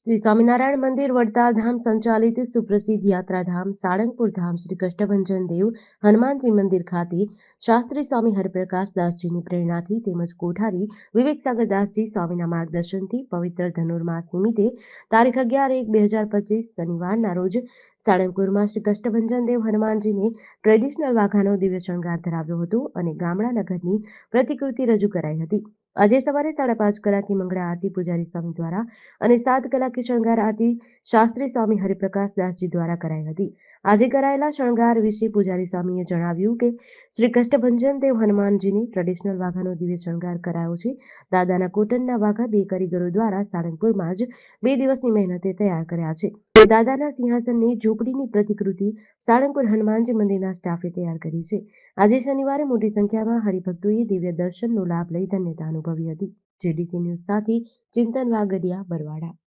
શ્રી સ્વામિનારાયણ મંદિર, વડતાલ ધામ સંચાલિત સુપ્રસિદ્ધ યાત્રાધામ, સાળંગપુર ધામ શ્રી કષ્ટભંજન દેવ, હનુમાનજી મંદિર ખાતે શાસ્ત્રી સ્વામી હરિપ્રકાશ દાસજીની પ્રેરણાથી તેમજ કોઠારી વિવેકસાગર દાસજી સ્વામીના માર્ગદર્શનથી પવિત્ર ધનુર્માસ નિમિત્તે તારીખ અગિયાર એક બે હજાર પચીસ શનિવારના રોજ સાળંગપુરમાં શ્રી કષ્ટભંજન દેવ હનુમાનજીને ટ્રેડિશનલ વાઘાનો દિવ્ય શણગાર ધરાવ્યો હતો અને ગામડા નગરની પ્રતિકૃતિ રજૂ કરાઈ હતી. આજે સવારે સાડા પાંચ કલાકે મંગળા આરતી પૂજારી સ્વામી દ્વારા અને સાત કલાકે શણગાર આરતી શાસ્ત્રી સ્વામી હરિપ્રકાશ દાસજી દ્વારા કરાઈ હતી. આજે કરાયેલા શણગાર વિશે પૂજારી સ્વામીએ જણાવ્યું કે, શ્રી કષ્ટભંજન દેવ હનુમાનજીની ટ્રેડિશનલ વાઘાનો દિવ્ય શણગાર કરાયો છે. દાદાના કોટનના વાઘા બે કારીગરો દ્વારા સાળંગપુરમાં જ બે દિવસની મહેનતે તૈયાર કર્યા છે. દાદાના સિંહાસનની ઝૂંપડીની પ્રતિકૃતિ સાળંગપુર હનુમાનજી મંદિરના સ્ટાફે તૈયાર કરી છે. આજે શનિવારે મોટી સંખ્યામાં હરિભક્તોએ દિવ્ય દર્શનનો લાભ લઈ ધન્યતા અનુભવી હતી. જેડીસી ન્યૂઝ સાથે ચિંતન વાગડિયા બરવાડા.